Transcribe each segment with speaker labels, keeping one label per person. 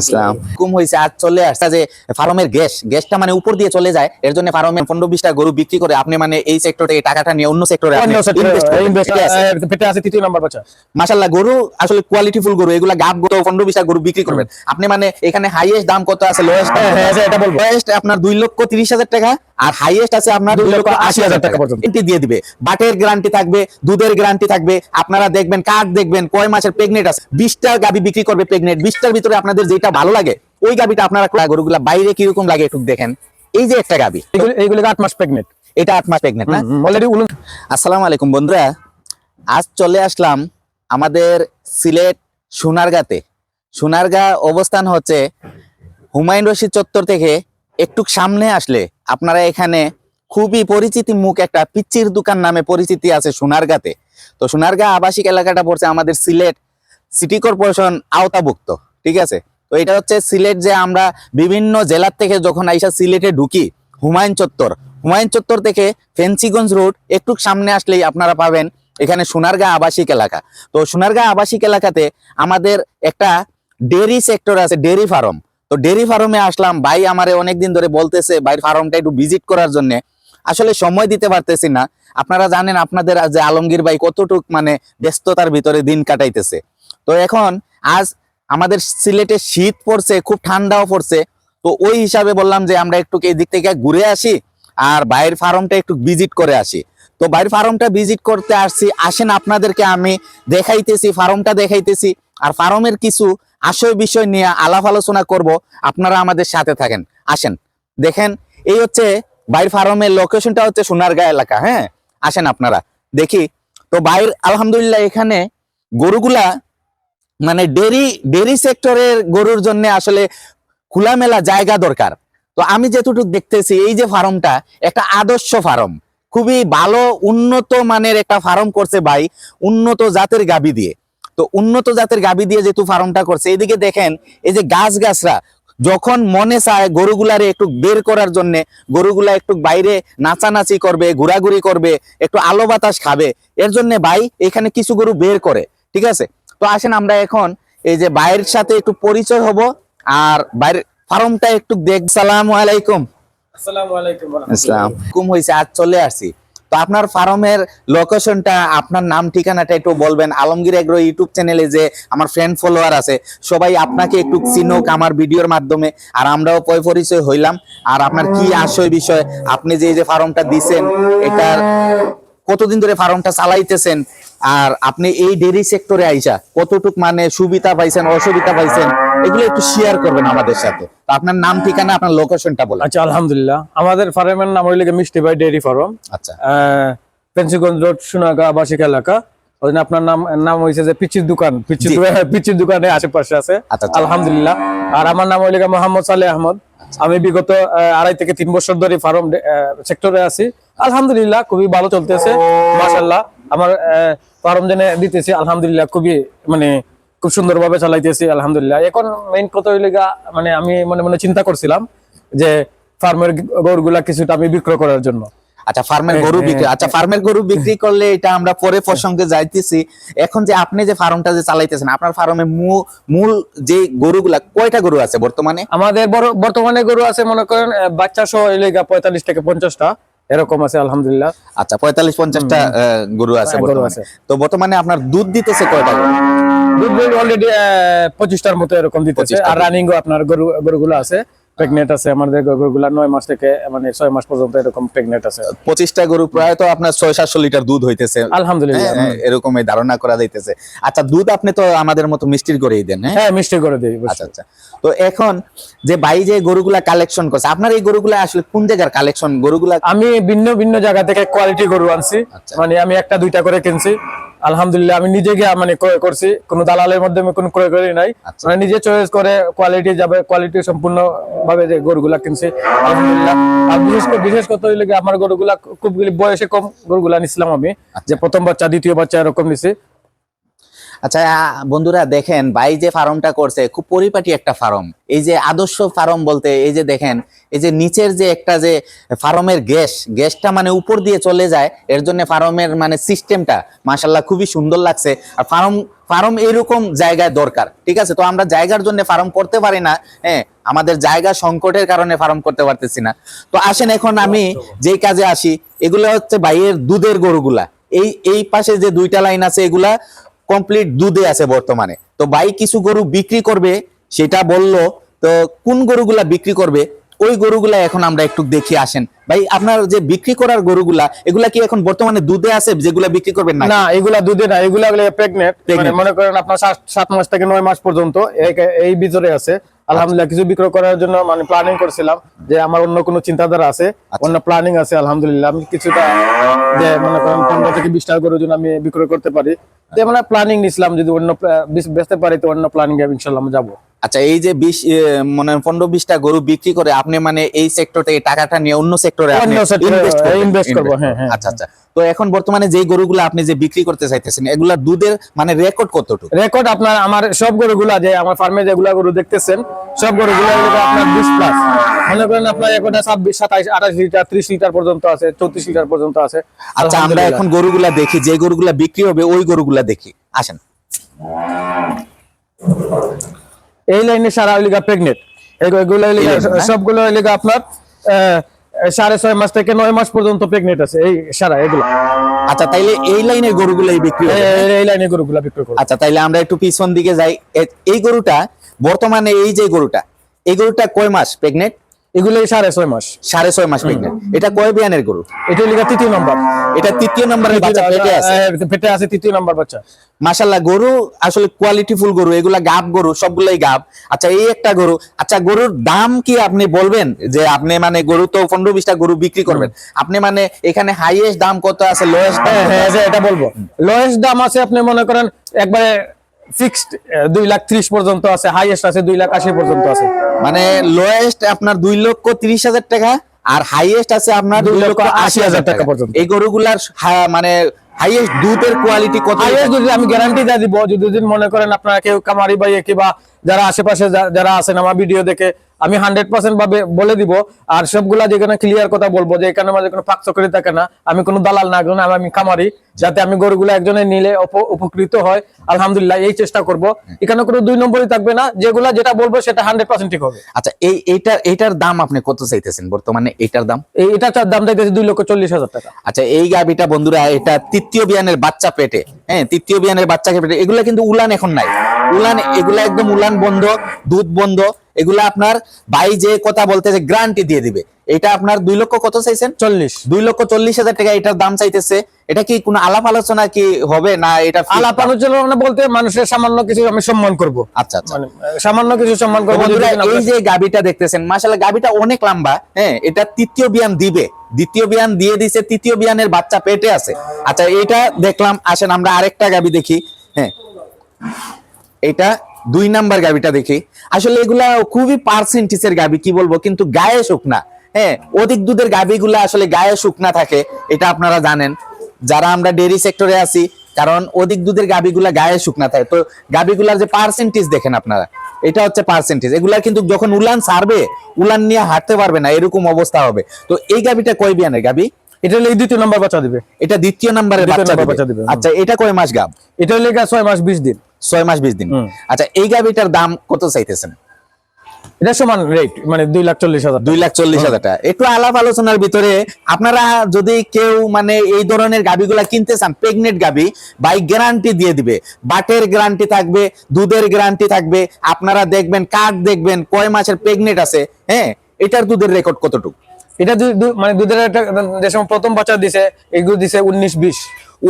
Speaker 1: ইসলাম কুম হয়েছে আজ চলে আসছে যে ফার্মের গ্যাস গ্যাসটা মানে উপর দিয়ে চলে যায় এর জন্য ফার্মের পনেরো বিশটা গরু বিক্রি করে আপনি মানে এই সেক্টর থেকে টাকাটা নিয়ে অন্য সেক্টরে
Speaker 2: আছে? তৃতীয় নাম্বার বাচ্চা।
Speaker 1: মাসাল্লাহ গরু আসলে কোয়ালিটিফুল গরু এগুলা গাব গরু পনেরো বিশটা গরু বিক্রি করবেন। আপনি মানে এখানে হাইয়েস্ট দাম কত আছে লোয়েস্ট
Speaker 2: হ্যাঁ, হ্যাঁ, এটা বলব।
Speaker 1: আপনার দুই লক্ষ তিরিশ হাজার টাকা। আর হাইয়েস্ট আছে আপনার দুই লক্ষ আশি হাজার টাকা
Speaker 2: পর্যন্ত।
Speaker 1: গ্যারান্টি দিয়ে দিবে। বাটের গ্যারান্টি থাকবে দুধের গ্যারান্টি থাকবে আপনারা দেখবেন কার্ড দেখবেন কয় মাসের প্রেগনেন্ট আছে বিশটা গাবি বিক্রি করবে প্রেগনেন্ট বিশটার ভিতরে আপনাদের যেটা ভালো লাগে ওই গাবিটা আপনারা গরুগুলা বাইরে কীরকম লাগে একটু দেখেন। এই যে একটা গাবি।
Speaker 2: এইগুলো আট মাস প্রেগনেন্ট
Speaker 1: এটা আট মাস প্রেগনেন্ট না?
Speaker 2: অলরেডি
Speaker 1: আসসালামু আলাইকুম বন্ধুরা। আজ চলে আসলাম আমাদের সিলেট সোনারগাঁতে। সোনারগাঁ অবস্থান হচ্ছে হুমায়ুন রশিদ চত্বর থেকে একটু সামনে আসলে আপনারা এখানে খুবই পরিচিতি মুখ একটা পিচ্চির দোকান নামে পরিচিতি আছে সোনারগাঁতে। তো সোনারগাঁ আবাসিক এলাকাটা পড়ছে আমাদের সিলেট সিটি কর্পোরেশন আওতাভুক্ত, ঠিক আছে? তো এটা হচ্ছে সিলেট যে আমরা বিভিন্ন জেলার থেকে যখন আইসা সিলেটে ঢুকি, হুমায়ুন চত্বর। হুমায়ুন চত্বর থেকে ফেন্সিগঞ্জ রোড, একটু সামনে আসলেই আপনারা পাবেন এখানে সোনারগাঁ আবাসিক এলাকা। তো সোনারগাঁ আবাসিক এলাকাতে আমাদের একটা ডেরি সেক্টর আছে ডেরি ফার্ম। তো ডেরি ফার্মে আসলাম। ভাই আমারে অনেকদিন ধরে বলতেছে, ভাইয়ের ফার্মটা একটু ভিজিট করার জন্য। আসলে সময় দিতে পারতেছি না। আপনারা জানেন আপনাদের যে আলমগীর ভাই কতটুক মানে ব্যস্ততার ভিতরে দিন কাটাইতেছে। তো এখন আজ আমাদের সিলেটে শীত পড়ছে, খুব ঠান্ডাও পড়ছে। তো ওই হিসাবে বললাম যে আমরা একটু এই দিক থেকে ঘুরে আসি আর বাইরের ফার্মটা একটু ভিজিট করে আসি। তো বাইরের ফার্মটা ভিজিট করতে আসছি। আসেন আপনাদেরকে আমি দেখাইতেছি ফার্মটা দেখাইতেছি। আর ফার্মের কিছু আশয় বিষয় নিয়ে আলাপ আলোচনা করব, আপনারা আমাদের সাথে থাকেন। আসেন, দেখেন, এই হচ্ছে বাইর ফার্মের লোকেশনটা হচ্ছে সোনারগাঁ এলাকা হ্যাঁ? আসেন আপনারা, দেখি। তো বাইর, আলহামদুলিল্লাহ, এখানে গরুগুলা মানে ডেরি ডেরি সেক্টরের গরুর জন্য আসলে খোলামেলা জায়গা দরকার। তো আমি যেটুকু দেখতেছি, এই যে ফার্মটা, একটা আদর্শ ফার্ম। খুবই ভালো, উন্নত মানের একটা ফার্ম করছে ভাই, উন্নত জাতের গাবি দিয়ে। তো উন্নত জাতের গাবি দিয়ে যেহেতু ফার্মটা করছে এইদিকে দেখেন এই যে গাছ গাছরা যখন মনে চায় গরুগুলারে একটু বের করার জন্য গরুগুলা একটু বাইরে নাচানাচি করবে ঘোরাঘুরি করবে একটু আলো বাতাস খাবে এর জন্য ভাই এখানে কিছু গরু বের করে ঠিক আছে? তো আসেন আমরা এখন এই যে বাইরের সাথে একটু পরিচয় হব আর বাইরের ফার্মটা একটু দেখ সালাম আলাইকুম।
Speaker 2: আসসালামু আলাইকুম আসসালাম। রাহমাতুল্লাহ।
Speaker 1: ইসলাম কুম হয়েছে আজ চলে আসছি। তো আপনার ফার্মের লোকেশনটা আপনার নাম, ঠিকানাটা একটু বলবেন। আলমগীর এগ্রো ইউটিউব চ্যানেলে যে আমার ফ্রেন্ড ফলোয়ার আছে, সবাই আপনাকে একটু চিনুক আমার ভিডিওর মাধ্যমে। আর আমরাও পয় পরিচয় হইলাম। আর আপনার কি আশয় বিষয়? আপনি যে যে ফার্মটা দিছেন, এটার কতদিন ধরে ফার্মটা চালাইতেছেন? আর আপনি এই ডেরি সেক্টরে আইসা কতটুক মানে সুবিধা পাইছেন অসুবিধা পাইছেন এগুলো একটু শেয়ার করবেন আমাদের সাথে। আপনার নাম ঠিকানা আপনার লোকেশনটা বলেন।
Speaker 2: আচ্ছা আলহামদুলিল্লাহ। আমাদের ফার্মের নাম হইলে মিষ্টি ভাই ডেয়ারি ফার্ম
Speaker 1: আচ্ছা।
Speaker 2: পেন্সিগঞ্জ রোড সোনাগা আবাসিক এলাকা। আপনার নাম নাম হয়েছে যে পিচির দোকান। পিচির। পিচির দোকানে আশেপাশে আছে।
Speaker 1: আচ্ছা, আচ্ছা।
Speaker 2: আলহামদুলিল্লাহ। আর আমার নাম হইলে মোহাম্মদ সালে আহমদ। আমি বিগত আড়াই থেকে তিন বছর ধরে ফার্ম সেক্টরে আছি। আলহামদুলিল্লাহ, খুবই ভালো চলতেছে। মাসাল্লাহ আমার ফার্ম জেনে দিতেছি, আলহামদুলিল্লাহ, খুবই মানে খুব সুন্দর ভাবে চালাইতেছি, আলহামদুলিল্লাহ। এখন মেইন কথা মানে আমি মনে মনে চিন্তা করছিলাম যে, ফার্মের গরুগুলা কিছুটা আমি বিক্রয় করার জন্য।
Speaker 1: আচ্ছা ফার্মের
Speaker 2: হ্যাঁ,
Speaker 1: গরু
Speaker 2: হ্যাঁ,
Speaker 1: বিক্রি আচ্ছা ফার্মের গরু বিক্রি করলে এটা আমরা পরে প্রসঙ্গে যাইতেছি। এখন যে আপনি যে ফার্মটা যে চালাইতেছেন আপনার ফার্মে মূল যে গরুগুলা কয়টা গরু আছে বর্তমানে?
Speaker 2: আমাদের বর্তমানে গরু আছে মনে করেন বাচ্চা সহ এলাকা পঁয়তাল্লিশ থেকে পঞ্চাশটা। এরকম আছে আলহামদুলিল্লাহ।
Speaker 1: আচ্ছা পঁয়তাল্লিশ পঞ্চাশটা গরু আছে
Speaker 2: হ্যাঁ।
Speaker 1: তো বর্তমানে আপনার দুধ দিতেছে কয়টা গরু?
Speaker 2: দুধ অলরেডি পঁচিশটার মতো এরকম দিতেছে। আর রানিং আপনার গরু গরুগুলো আছে। প্রেগনেন্ট আছে আমাদের গরুগুলা নয় মাস থেকে মানে ছয় মাস পর্যন্ত এরকম প্রেগনেন্ট আছে।
Speaker 1: পঁচিশটা গরু প্রায় তো আপনার ছয় সাতশো লিটার দুধ হইতেছে।
Speaker 2: আলহামদুলিল্লাহ
Speaker 1: হ্যাঁ, এরকম এই ধারণা করা যাইতেছে। আচ্ছা দুধ আপনি তো আমাদের মতো মিষ্টির করেই দেন হ্যাঁ?
Speaker 2: হ্যাঁ মিষ্টি করে দিই
Speaker 1: আচ্ছা আচ্ছা। তো এখন যে ভাই যে গরুগুলা কালেকশন করছে আপনার এই গরুগুলা আসলে কোন জায়গার কালেকশন গরুগুলা
Speaker 2: আমি ভিন্ন ভিন্ন জায়গা থেকে কোয়ালিটি গরু আনছি।
Speaker 1: আচ্ছা।
Speaker 2: মানে আমি একটা দুইটা করে কিনছি। আলহামদুলিল্লাহ আমি নিজে গিয়ে মানে ক্রয় করছি। কোনো দালালের মাধ্যমে কোনো ক্রয় করি নাই।
Speaker 1: আচ্ছা।
Speaker 2: মানে নিজে চয়েস করে কোয়ালিটি যাবে কোয়ালিটি সম্পূর্ণ ভাবে যে গরুগুলা কিনছি আলহামদুলিল্লাহ। আর বিশেষ করে বিশেষ কথা হইলে আমার গরুগুলা খুব বয়সে কম গরুগুলা নিছিলাম আমি। যে প্রথম বাচ্চা দ্বিতীয় বাচ্চা এরকম নিছি
Speaker 1: আচ্ছা বন্ধুরা দেখেন, ভাই যে ফার্মটা করছে, খুব পরিপাটি একটা ফার্ম। এই যে আদর্শ ফার্ম বলতে, এই যে দেখেন, এই যে নিচের যে একটা যে ফার্মের গ্যাস, গ্যাসটা মানে উপর দিয়ে চলে যায়, এর জন্য ফার্মের মানে সিস্টেমটা মাশাল্লাহ খুবই সুন্দর লাগছে। আর ফার্ম ফার্ম এরকম জায়গায় দরকার, ঠিক আছে? তো আমরা জায়গার জন্য ফার্ম করতে পারি না হ্যাঁ? আমাদের জায়গা সংকটের কারণে ফার্ম করতে পারতেছি না। তো আসেন এখন আমি যেই কাজে আসি, এগুলো হচ্ছে ভাইয়ের দুধের গরুগুলা। এই এই পাশে যে দুইটা লাইন আছে, এগুলা কমপ্লিট দুধে আছে বর্তমানে। তো ভাই কিছু গরু বিক্রি করবে সেটা বলল তো কোন গরুগুলা বিক্রি করবে? ওই গরুগুলা এখন আমরা একটু দেখি আসেন। ভাই আপনার যে বিক্রি করার গরুগুলা এগুলা কি এখন বর্তমানে দুধে আছে? যেগুলা বিক্রি করবেন না
Speaker 2: না এগুলা দুধে না এগুলা প্রেগনেন্ট
Speaker 1: Pregnant।
Speaker 2: মনে করেন আপনার সাত- মাস থেকে নয় মাস পর্যন্ত এই- এই ভিতরে আছে। আলহামদুলিল্লাহ কিছু বিক্রয় করার জন্য মানে প্ল্যানিং করেছিলাম যে আমার অন্য কোনো চিন্তাধারা আছে অন্য প্ল্যানিং আছে আলহামদুলিল্লাহ। আমি কিছুটা যে মনে করেন পনেরো থেকে বিশটা গরুর জন্য আমি বিক্রয় করতে পারি। যে মানে প্ল্যানিং নিছিলাম যদি অন্য বেচতে পারি তো অন্য প্ল্যানিং ইনশাল্লাহ যাব।
Speaker 1: আচ্ছা এই যে বিশ মানে পনেরো বিশটা গরু বিক্রি করে আপনি মানে এই সেক্টর থেকে টাকাটা নিয়ে অন্য সেক্টরে
Speaker 2: করব, হ্যাঁ, হ্যাঁ।
Speaker 1: আচ্ছা আচ্ছা। তো এখন বর্তমানে যেই গরুগুলো আপনি যে বিক্রি করতে চাইতেছেন এগুলা দুধের মানে রেকর্ড কতটুকু?
Speaker 2: রেকর্ড আপনার আমার সব গরুগুলা যে আমার ফার্মে যেগুলা গরু দেখতেছেন সব গরুগুলা আপনার বিশ প্লাস মনে করেন আপনার একটা ছাব্বিশ সাতাইশ আঠাশ লিটার ত্রিশ লিটার পর্যন্ত আছে চৌত্রিশ লিটার পর্যন্ত আছে।
Speaker 1: আচ্ছা আমরা এখন গরুগুলা দেখি যে গরুগুলা বিক্রি হবে ওই গরুগুলা দেখি। আসেন।
Speaker 2: এই লাইনে সারা লিগা প্রেগনেন্ট এগুলো
Speaker 1: এই
Speaker 2: সবগুলো লিগা আপনার সাড়ে ছয় মাস থেকে নয় মাস পর্যন্ত প্রেগনেন্ট আছে। এই সারা এগুলো।
Speaker 1: আচ্ছা তাইলে এই লাইনের গরুগুলাই বিক্রি
Speaker 2: এই- এই লাইনে গরুগুলা বিক্রি করব।
Speaker 1: আচ্ছা তাইলে আমরা একটু পিছন দিকে যাই। এই গরুটা বর্তমানে এই যে গরুটা এই গরুটা কয় মাস প্রেগনেন্ট
Speaker 2: এগুলো সাড়ে ছয় মাস।
Speaker 1: সাড়ে ছয় মাস প্রেগনেন্ট এটা কয় বিয়ানের গরু?
Speaker 2: এটা তৃতীয় নম্বর।
Speaker 1: এটা তৃতীয় নম্বরের বাচ্চা পেটে আছে?
Speaker 2: পেটে আছে তৃতীয় নম্বর বাচ্চা।
Speaker 1: মাশাল্লাহ গরু আসলে কোয়ালিটিফুল গরু এগুলা গাব গরু সবগুলাই গাব। আচ্ছা এই একটা গরু আচ্ছা গরুর দাম কি আপনি বলবেন? যে আপনি মানে গরু তো পনেরো বিশটা গরু বিক্রি করবেন। আপনি মানে এখানে হাইয়েস্ট দাম কত আছে লোয়েস্ট
Speaker 2: হ্যাঁ হ্যাঁ এটা বলব। লোয়েস্ট দাম আছে আপনি মনে করেন একবারে ফিক্সড দুই লাখ ত্রিশ পর্যন্ত আছে হাইয়েস্ট আছে দুই লাখ আশি পর্যন্ত আছে।
Speaker 1: মানে লোয়েস্ট আপনার দুই লক্ষ তিরিশ হাজার টাকা আর হাইয়েস্ট আছে আপনার দুই লক্ষ আশি হাজার টাকা।
Speaker 2: পর্যন্ত।
Speaker 1: এই গরুগুলার মানে হাইয়েস্ট দুধের কোয়ালিটি কত?
Speaker 2: হাইয়েস্ট যদি আমি গ্যারান্টি দিয়ে দিব। যদি মনে করেন আপনারা কেউ কামারি ভাই কিংবা যারা আশেপাশে যারা আছেন আমার ভিডিও দেখে আমি হান্ড্রেড পার্সেন্ট ভাবে বলে দিব আর সবগুলা যেখানে ক্লিয়ার কথা বলব যে এখানে মাঝে কোনো পাক চকরি থাকে না আমি কোনো দালাল না কোনো আমি কামারি যাতে আমি গরুগুলো একজনে নিলে উপকৃত হয় আলহামদুলিল্লাহ এই চেষ্টা করব। এখানে কোনো দুই নম্বরই থাকবে না যেগুলা যেটা বলব সেটা হান্ড্রেড পার্সেন্ট ঠিক হবে।
Speaker 1: আচ্ছা এই এইটার এইটার দাম আপনি কত চাইতেছেন বর্তমানে? এইটার দাম?
Speaker 2: এই এটা দাম চাইতেছে দুই লক্ষ চল্লিশ হাজার টাকা।
Speaker 1: আচ্ছা এই গাবিটা বন্ধুরা এটা তৃতীয় বিয়ানের বাচ্চা পেটে। হ্যাঁ তৃতীয় বিয়ানের বাচ্চাকে পেটে। এগুলা কিন্তু উলান এখন নাই। উলান এগুলা একদম উলান বন্ধ দুধ বন্ধ এগুলা আপনার ভাই যে কথা বলতেছে গ্যারান্টি দিয়ে দিবে। এটা আপনার দুই লক্ষ কত চাইছেন?
Speaker 2: চল্লিশ।
Speaker 1: দুই লক্ষ চল্লিশ হাজার টাকা এটার দাম চাইতেছে। এটা কি কোনো আলাপ আলোচনা কি হবে না এটা
Speaker 2: আলাপ আলোচনা বলতে মানুষের সামান্য কিছু আমি সম্মান করব।
Speaker 1: আচ্ছা আচ্ছা।
Speaker 2: মানে সামান্য কিছু সম্মান করব
Speaker 1: এই যে গাবিটা দেখতেছেন মাশাআল্লাহ গাবিটা অনেক লম্বা হ্যাঁ এটা তৃতীয় বিয়ান দিবে। দ্বিতীয় বিয়ান দিয়ে দিছে তৃতীয় বিয়ানের বাচ্চা পেটে আছে। আচ্ছা এটা দেখলাম আসেন আমরা আরেকটা গাবি দেখি হ্যাঁ। এটা দুই নাম্বার গাবিটা দেখি। আসলে এগুলা খুবই পার্সেন্টেজের গাবি কি বলব? কিন্তু গায়ে শুকনা হ্যাঁ অধিক দুধের গাবিগুলা আসলে গায়ে শুকনা থাকে এটা আপনারা জানেন। যারা আমরা ডেরি সেক্টরে আছি কারণ অধিক দুধের গাবিগুলা গায়ে শুকনা থাকে। তো গাবিগুলার যে পার্সেন্টেজ দেখেন আপনারা এটা হচ্ছে পার্সেন্টেজ এগুলা কিন্তু যখন উলান সারবে উলান নিয়ে হাঁটতে পারবে না এরকম অবস্থা হবে। তো এই গাবিটা কয় বিয়ানের গাবি?
Speaker 2: এটা হলে দ্বিতীয় নাম্বার বাচ্চা দিবে।
Speaker 1: এটা দ্বিতীয় নাম্বারের বাচ্চা দিবে। আচ্ছা এটা কয় মাস গাব?
Speaker 2: এটা হলে ছয় মাস বিশ দিন।
Speaker 1: ছয় মাস বিশ দিন। আচ্ছা এই গাবিটার দাম কত চাইতেছেন?
Speaker 2: এটা সমান রেট মানে দুই লাখ চল্লিশ হাজার
Speaker 1: দুই লাখ চল্লিশ হাজার টাকা। একটু আলাপ আলোচনার ভিতরে আপনারা যদি কেউ মানে এই ধরনের গাবিগুলা কিনতে চান প্রেগনেন্ট গাবি বাই গ্যারান্টি দিয়ে দিবে। বাটের গ্যারান্টি থাকবে দুধের গ্যারান্টি থাকবে। আপনারা দেখবেন কার্ড দেখবেন কয় মাসের প্রেগনেন্ট আছে হ্যাঁ? এটার দুধের রেকর্ড কতটুকু?
Speaker 2: এটা মানে দুধের একটা যে সময় প্রথম বাচ্চা দিছে এগুলো দিছে উনিশ বিশ।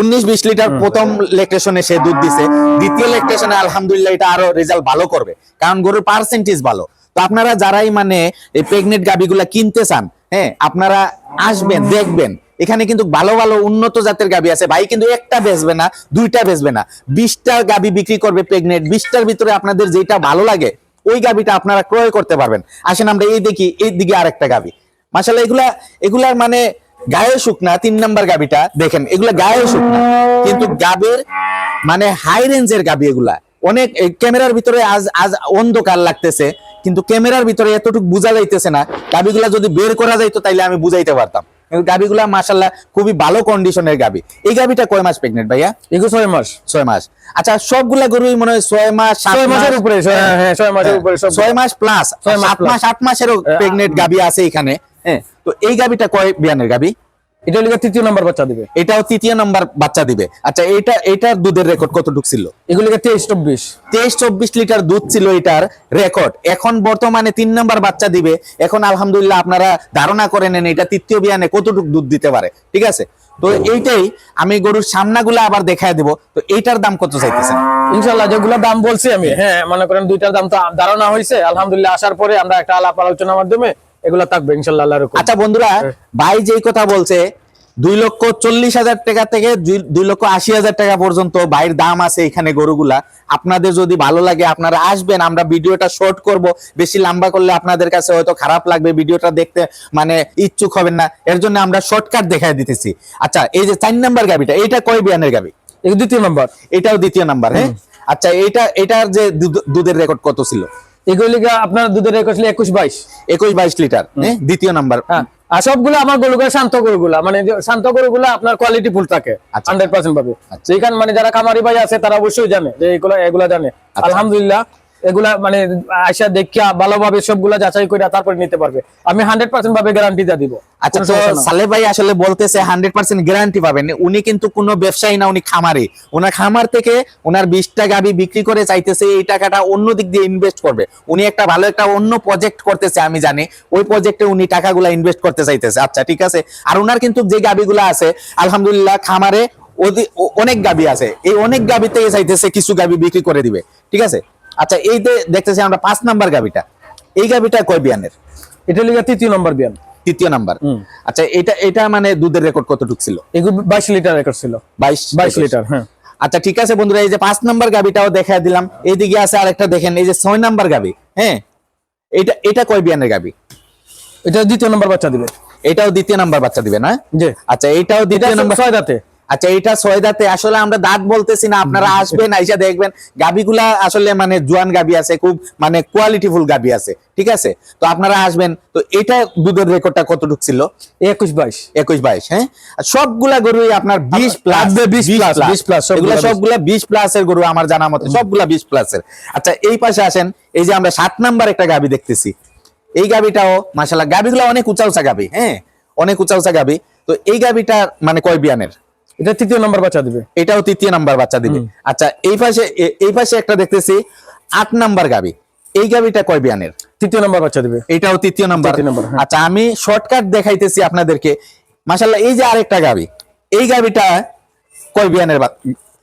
Speaker 1: উনিশ বিশ লিটার প্রথম লেকটেশনে সে দুধ দিছে। দ্বিতীয় লেকটেশনে আলহামদুলিল্লাহ এটা আরও রেজাল্ট ভালো করবে। কারণ গরুর পার্সেন্টেজ ভালো। তো আপনারা যারাই মানে এই প্রেগনেন্ট গাবিগুলা কিনতে চান হ্যাঁ আপনারা আসবেন দেখবেন। এখানে কিন্তু ভালো ভালো উন্নত জাতের গাবি আছে। ভাই কিন্তু একটা বেচবে না দুইটা বেচবে না। বিশটা গাবি বিক্রি করবে প্রেগনেন্ট বিশটার ভিতরে আপনাদের যেটা ভালো লাগে ওই গাবিটা আপনারা ক্রয় করতে পারবেন। আসেন আমরা এই দেখি এই দিকে আরেকটা গাবি মাসাল্লাহ এগুলা এগুলার মানে গায়ে শুকনা তিন নাম্বার গাবিটা দেখেন এগুলা গায়ে শুকনা কিন্তু গাবের মানে হাই রেঞ্জের গাবি এগুলা। অনেক ক্যামেরার ভিতরে আজ আজ অন্ধকার লাগতেছে কিন্তু ক্যামেরার ভিতরে এতটুকু বোঝা যাইতেছে না গাবিগুলা যদি বের করা যাইতো তাইলে আমি বুঝাইতে পারতাম। কিন্তু গাবিগুলা মাশাল্লাহ খুবই ভালো কন্ডিশনের গাবি। এই গাবিটা কয় মাস প্রেগনেন্ট ভাইয়া?
Speaker 2: এগুলো ছয় মাস।
Speaker 1: ছয় মাস। আচ্ছা সবগুলা গরুই মনে হয় ছয় মাস সাত
Speaker 2: ছয় মাসের উপরে ছয়- হ্যাঁ, হ্যাঁ, মাসের উপরে
Speaker 1: ছয় মাস প্লাস সাত মাস আট মাসেরও প্রেগনেন্ট গাবি আছে এখানে। হ্যাঁ তো এই গাবিটা কয় বিয়ানের গাবি
Speaker 2: এটা লিখে তৃতীয় নাম্বার বাচ্চা দিবে।
Speaker 1: এটাও তৃতীয় নাম্বার বাচ্চা দিবে। আচ্ছা এটা এটার দুধের রেকর্ড কতটুক ছিল?
Speaker 2: তেইশ চব্বিশ।
Speaker 1: তেইশ চব্বিশ লিটার দুধ ছিল এটার রেকর্ড এখন বর্তমানে তিন নাম্বার বাচ্চা দিবে। এখন আলহামদুলিল্লাহ আপনারা ধারণা করে নেন এটা তৃতীয় বিয়ানে কতটুকু দুধ দিতে পারে। ঠিক আছে? তো এইটাই আমি গরুর সামনাগুলো আবার দেখায় দেব। তো এইটার দাম কত চাইতেছেন?
Speaker 2: ইনশাল্লাহ যেগুলো দাম বলছি আমি হ্যাঁ মনে করেন দুইটার দাম তো ধারণা হয়েছে আলহামদুলিল্লাহ আসার পরে আমরা একটা আলাপ আলোচনার মাধ্যমে এগুলো থাকবে ইনশাল্লাহ
Speaker 1: আচ্ছা বন্ধুরা ভাই যেই কথা বলছে দুই লক্ষ চল্লিশ হাজার টাকা থেকে দুই- লক্ষ আশি হাজার টাকা পর্যন্ত বাইরের দাম আছে এখানে গরুগুলা। আপনাদের যদি ভালো লাগে আপনারা আসবেন আমরা ভিডিওটা শর্ট করব। বেশি লম্বা করলে আপনাদের কাছে হয়তো খারাপ লাগবে ভিডিওটা দেখতে মানে ইচ্ছুক হবেন না। এর জন্য আমরা শর্টকাট দেখায় দিতেছি। আচ্ছা এই যে চার নাম্বার গাবিটা এটা কয় বিয়ানের গাবি
Speaker 2: দ্বিতীয় নাম্বার।
Speaker 1: এটাও দ্বিতীয় নাম্বার হ্যাঁ? আচ্ছা এটা এটার যে দুধের রেকর্ড কত ছিল?
Speaker 2: এগুলিকে আপনার দুধের রেকর্ড ছিল একুশ বাইশ
Speaker 1: একুশ বাইশ লিটার হ্যাঁ দ্বিতীয় নাম্বার
Speaker 2: হ্যাঁ আর সবগুলো আমার গরুগুলো শান্ত গরুগুলা মানে শান্ত গরুগুলো আপনার কোয়ালিটি ফুল থাকে
Speaker 1: আচ্ছা।
Speaker 2: হান্ড্রেড পার্সেন্ট পাবে
Speaker 1: আচ্ছা।
Speaker 2: মানে যারা কামারি ভাই আছে তারা অবশ্যই জানে যে এগুলো এগুলা জানে
Speaker 1: আচ্ছা।
Speaker 2: আলহামদুলিল্লাহ এগুলা মানে আয়সা দেখিয়া ভালোভাবে সবগুলা যাচাই করে তারপরে নিতে পারবে। আমি হান্ড্রেড পার্সেন্ট ভাবে গ্যারান্টি দিয়ে দিব।
Speaker 1: আচ্ছা তো সালে ভাই আসলে বলতেছে হান্ড্রেড পার্সেন্ট গ্যারান্টি পাবেন। উনি কিন্তু কোনো ব্যবসায়ী না উনি খামারি। ওনার খামার থেকে ওনার বিশটা গাবি বিক্রি করে চাইতেছে এই টাকাটা অন্য দিক দিয়ে ইনভেস্ট করবে। উনি একটা ভালো একটা অন্য প্রজেক্ট করতেছে আমি জানি। ওই প্রজেক্টে উনি টাকাগুলা ইনভেস্ট করতে চাইতেছে। আচ্ছা ঠিক আছে। আর ওনার কিন্তু যে গাবিগুলো আছে আলহামদুলিল্লাহ খামারে অনেক গাবি আছে। এই অনেক গাবি থেকে চাইতেছে কিছু গাবি বিক্রি করে দিবে। ঠিক আছে? আচ্ছা এই দেখতেছি আমরা পাঁচ নাম্বার গাবিটা। এই গাবিটা কয় বিয়ানের?
Speaker 2: এটা লিখে তৃতীয় নম্বর বিয়ান।
Speaker 1: তৃতীয় নাম্বার। আচ্ছা এটা এটা মানে দুধের রেকর্ড কতটুকু ছিল?
Speaker 2: বাইশ লিটার রেকর্ড ছিল।
Speaker 1: বাইশ
Speaker 2: বাইশ লিটার হ্যাঁ।
Speaker 1: আচ্ছা ঠিক আছে বন্ধুরা এই যে পাঁচ নাম্বার গাবিটাও দেখা দিলাম। এইদিকে আছে আরেকটা দেখেন এই যে ছয় নাম্বার গাবি হ্যাঁ? এটা এটা কয় বিয়ানের গাবি?
Speaker 2: এটা দ্বিতীয় নম্বর বাচ্চা দিবে।
Speaker 1: এটাও দ্বিতীয় নাম্বার বাচ্চা দিবে না? আচ্ছা এইটাও
Speaker 2: এটা
Speaker 1: দ্বিতীয় নাম্বার
Speaker 2: ছয় দাঁতে।
Speaker 1: আচ্ছা এটা ছয় দাঁতে আসলে আমরা দাঁত বলতেছি না আপনারা আসবেন আইসা দেখবেন। গাবিগুলা আসলে মানে জোয়ান গাবি আছে খুব মানে কোয়ালিটিফুল গাবি আছে ঠিক আছে? তো আপনারা আসবেন তো এটা দুধের রেকর্ডটা কতটুকু ছিল?
Speaker 2: একুশ বাইশ।
Speaker 1: একুশ বাইশ হ্যাঁ? সবগুলা গরুই আপনার বিশ প্লাস
Speaker 2: লাগবে 20 plus, 20 plus, সবগুলা
Speaker 1: সবগুলা বিশ প্লাস এর গরু আমার জানা মতে সবগুলা বিশ প্লাস এর আচ্ছা এই পাশে আসেন এই যে আমরা সাত নাম্বার একটা গাবি দেখতেছি। এই গাবিটাও মাসাল্লাহ গাবিগুলা অনেক উঁচা উঁচা গাবি হ্যাঁ? অনেক উঁচা উঁচা গাবি তো এই গাবিটা মানে কয় বিয়ানের?
Speaker 2: এটা তৃতীয় নম্বর বাচ্চা দিবে।
Speaker 1: এটাও তৃতীয় নাম্বার বাচ্চা দিবে। আচ্ছা এই পাশে এই পাশে একটা দেখতেছি আট নাম্বার গাবি। এই গাবিটা কয় বিয়ানের?
Speaker 2: তৃতীয় নম্বর বাচ্চা দিবে।
Speaker 1: এটাও তৃতীয় নাম্বার।
Speaker 2: হ্যাঁ।
Speaker 1: আচ্ছা আমি শর্টকাট দেখাইতেছি আপনাদেরকে। মাশাল্লাহ এই যে আরেকটা গাবি এই গাবিটা কয় বিয়ানের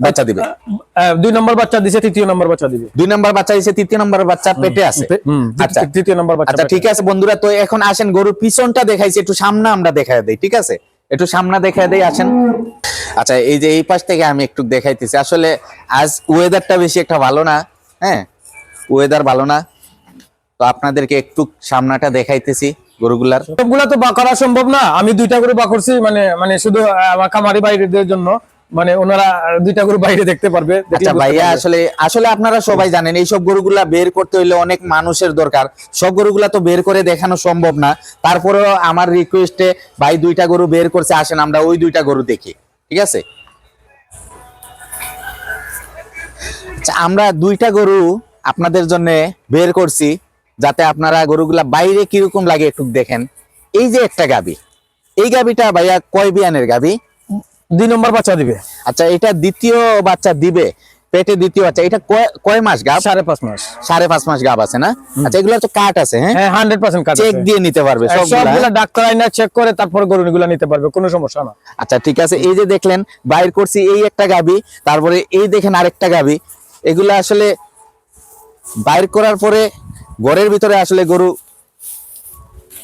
Speaker 1: বাচ্চা দিবে?
Speaker 2: দুই নম্বর বাচ্চা দিছে তৃতীয় নম্বর বাচ্চা দিবে।
Speaker 1: দুই নাম্বার বাচ্চা এসে তৃতীয় নাম্বার বাচ্চা পেটে আছে। আচ্ছা।
Speaker 2: তৃতীয় নম্বর বাচ্চা
Speaker 1: আচ্ছা ঠিক আছে বন্ধুরা তো এখন আসেন গরুর পিছনটা দেখাইছি একটু সামনে আমরা দেখাই দেই ঠিক আছে? একটু সামনে দেখা দেই, আসেন। আচ্ছা এই যে এই পাশ থেকে আমি একটু দেখাইতেছি। আসলে আজ ওয়েদারটা বেশি একটা ভালো না হ্যাঁ? ওয়েদার ভালো না। তো আপনাদেরকে একটু সামনাটা দেখাইতেছি গরুগুলার।
Speaker 2: সবগুলা তো করা সম্ভব না। আমি দুইটা করে বা করছি মানে মানে শুধু আমার খামারি বাইরেদের জন্য। মানে ওনারা দুইটা করে বাইরে দেখতে পারবে
Speaker 1: আচ্ছা ভাইয়া আসলে আসলে আপনারা সবাই জানেন এই সব গরুগুলা বের করতে হইলে অনেক মানুষের দরকার। সব গরুগুলা তো বের করে দেখানো সম্ভব না। তারপরেও আমার রিকোয়েস্টে ভাই দুইটা গরু বের করছে আসেন আমরা ওই দুইটা গরু দেখি ঠিক আছে? আচ্ছা আমরা দুইটা গরু আপনাদের জন্য বের করছি যাতে আপনারা গরুগুলা বাইরে কীরকম লাগে একটু দেখেন। এই যে একটা গাবি এই গাবিটা ভাইয়া কয় বিয়ানের গাবি?
Speaker 2: দুই নম্বর বাচ্চা দিবে।
Speaker 1: আচ্ছা এটা দ্বিতীয় বাচ্চা দিবে পেটে দ্বিতীয় বাচ্চা এটা কয়- মাস গাব?
Speaker 2: সাড়ে পাঁচ মাস।
Speaker 1: সাড়ে পাঁচ মাস গাব আছে না? আচ্ছা এগুলো তো কাট আছে হ্যাঁ?
Speaker 2: হ্যাঁ হান্ড্রেড পার্সেন্ট কাজ
Speaker 1: চেক দিয়ে নিতে পারবে সবগুলা
Speaker 2: সবগুলা ডাক্তার আইনা চেক করে তারপর গরুগুলা নিতে পারবে কোনো সমস্যা না।
Speaker 1: আচ্ছা ঠিক আছে এই যে দেখলেন বাইর করছি এই একটা গাবি তারপরে এই দেখেন আরেকটা গাবি এগুলো আসলে বাইর করার পরে ঘরের ভিতরে আসলে গরু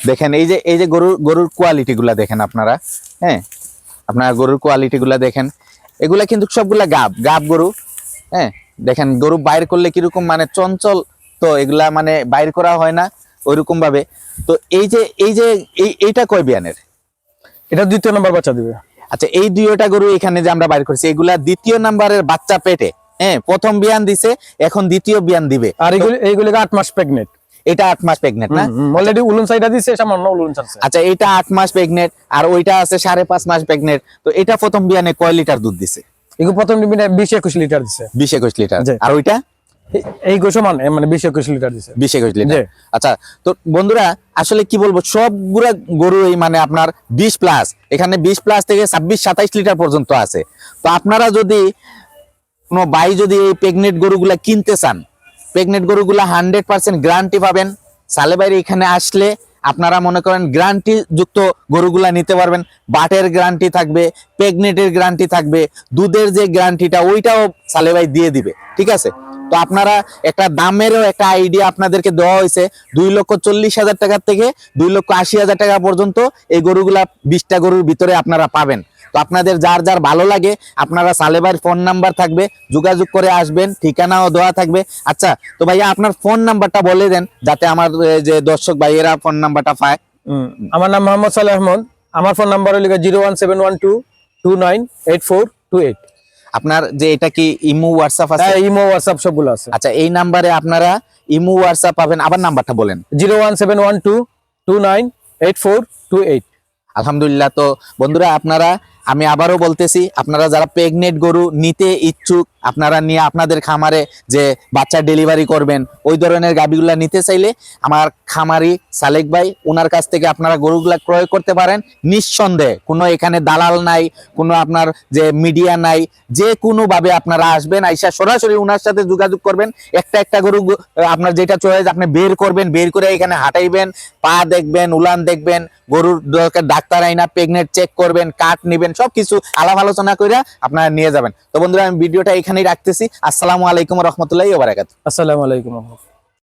Speaker 1: দেখেন এই যে এই যে গরুর গরুর কোয়ালিটি গুলা দেখেন আপনারা হ্যাঁ? আপনারা গরুর কোয়ালিটি গুলা দেখেন। এগুলা কিন্তু সবগুলা গাব গাব গরু হ্যাঁ? দেখেন গরু বাইর করলে কীরকম মানে চঞ্চল তো এগুলা মানে বাইর করা হয় না ওইরকম ভাবে তো এই যে এই যে এই এইটা কয় বিয়ানের?
Speaker 2: এটা দ্বিতীয় নম্বর বাচ্চা দিবে।
Speaker 1: আচ্ছা এই দুইটা গরু এখানে যে আমরা বাইর করছি এগুলা দ্বিতীয় নাম্বারের বাচ্চা পেটে হ্যাঁ? প্রথম বিয়ান দিছে এখন দ্বিতীয় বিয়ান দিবে।
Speaker 2: আর এইগুলি এইগুলিকে আট মাস প্রেগনেন্ট
Speaker 1: এটা আট মাস প্রেগনেন্ট না?
Speaker 2: অলরেডি উলুন সাইডা দিছে সামান্য উলুন ছাড়ছে।
Speaker 1: আচ্ছা এটা আট মাস প্রেগনেন্ট আর ওইটা আছে সাড়ে পাঁচ মাস প্রেগনেন্ট তো এটা প্রথম বিয়ানে কয় লিটার দুধ দিছে?
Speaker 2: এগুলো প্রথম ডিবিনে বিশ একুশ লিটার দিছে।
Speaker 1: বিশ একুশ লিটার। আর ওইটা?
Speaker 2: এই- গোসো মানে বিশ একুশ লিটার দিছে।
Speaker 1: বিশ একুশ লিটার। আচ্ছা তো বন্ধুরা আসলে কি বলব সবগুলা গরু এই মানে আপনার বিশ প্লাস এখানে বিশ প্লাস থেকে ছাব্বিশ সাতাইশ লিটার পর্যন্ত আছে। তো আপনারা যদি কোনো বাই যদি এই প্রেগনেন্ট গরুগুলা কিনতে চান প্রেগনেন্ট গরুগুলা হান্ড্রেড পার্সেন্ট গ্যারান্টি পাবেন। সালে বাইরে এখানে আসলে আপনারা মনে করেন গ্যারান্টি যুক্ত গরুগুলা নিতে পারবেন। বাটের গ্যারান্টি থাকবে, প্রেগনেন্টের গ্যারান্টি থাকবে, দুধের যে গ্যারান্টিটা ওইটাও সালে ভাই দিয়ে দিবে, ঠিক আছে? তো আপনারা একটা দামেরও একটা আইডিয়া আপনাদেরকে দেওয়া হয়েছে, দুই লক্ষ চল্লিশ হাজার টাকা থেকে দুই লক্ষ আশি হাজার টাকা পর্যন্ত এই গরুগুলা বিশটা গরুর ভিতরে আপনারা পাবেন। তো আপনাদের যার যার ভালো লাগে আপনারা সালেবার ফোন নাম্বার থাকবে যোগাযোগ করে আসবেন ঠিকানাও দেওয়া থাকবে। আচ্ছা তো ভাইয়া আপনার ফোন নাম্বারটা বলে দেন যাতে আমার যে দর্শক ভাইয়েরা ফোন নাম্বারটা পায়।
Speaker 2: আমার নাম মোহাম্মদ সালেহ আহমদ। আমার ফোন নাম্বার হলো zero one seven one two two nine eight four two eight.
Speaker 1: আপনার যে এটা কি ইমো হোয়াটসঅ্যাপ আছে?
Speaker 2: হ্যাঁ ইমো হোয়াটসঅ্যাপ সবগুলো আছে।
Speaker 1: আচ্ছা এই নাম্বারে আপনারা ইমো হোয়াটসঅ্যাপ পাবেন। আবার নাম্বারটা বলেন।
Speaker 2: Zero one seven one two two nine eight four two eight.
Speaker 1: আলহামদুলিল্লাহ তো বন্ধুরা আপনারা আমি আবারও বলতেছি আপনারা যারা প্রেগনেন্ট গরু নিতে ইচ্ছুক আপনারা নিয়ে আপনাদের খামারে যে বাচ্চা ডেলিভারি করবেন, ওই ধরনের গাবিগুলা নিতে চাইলে আমার খামারি সালেক ভাই ওনার কাছ থেকে আপনারা গরুগুলা ক্রয় করতে পারেন। নিঃসন্দেহে কোনো এখানে দালাল নাই, কোনো আপনার যে মিডিয়া নাই, যে কোনো ভাবে আপনারা আসবেন, আইসা সরাসরি ওনার সাথে যোগাযোগ করবেন। একটা একটা গরু আপনার যেটা চয়েস আপনি বের করবেন, বের করে এখানে হাঁটাইবেন, পা দেখবেন, উলান দেখবেন, গরুর ডাক্তার আইনা প্রেগনেন্ট চেক করবেন কাঠ নেবেন, সবকিছু আলাপ আলোচনা করে আপনারা নিয়ে যাবেন। তো বন্ধুরা, আমি ভিডিওটা এখানেই রাখতেছি। আসসালামু আলাইকুম রহমতুল্লাহ বারাকাত
Speaker 2: আসসালামু আলাইকুম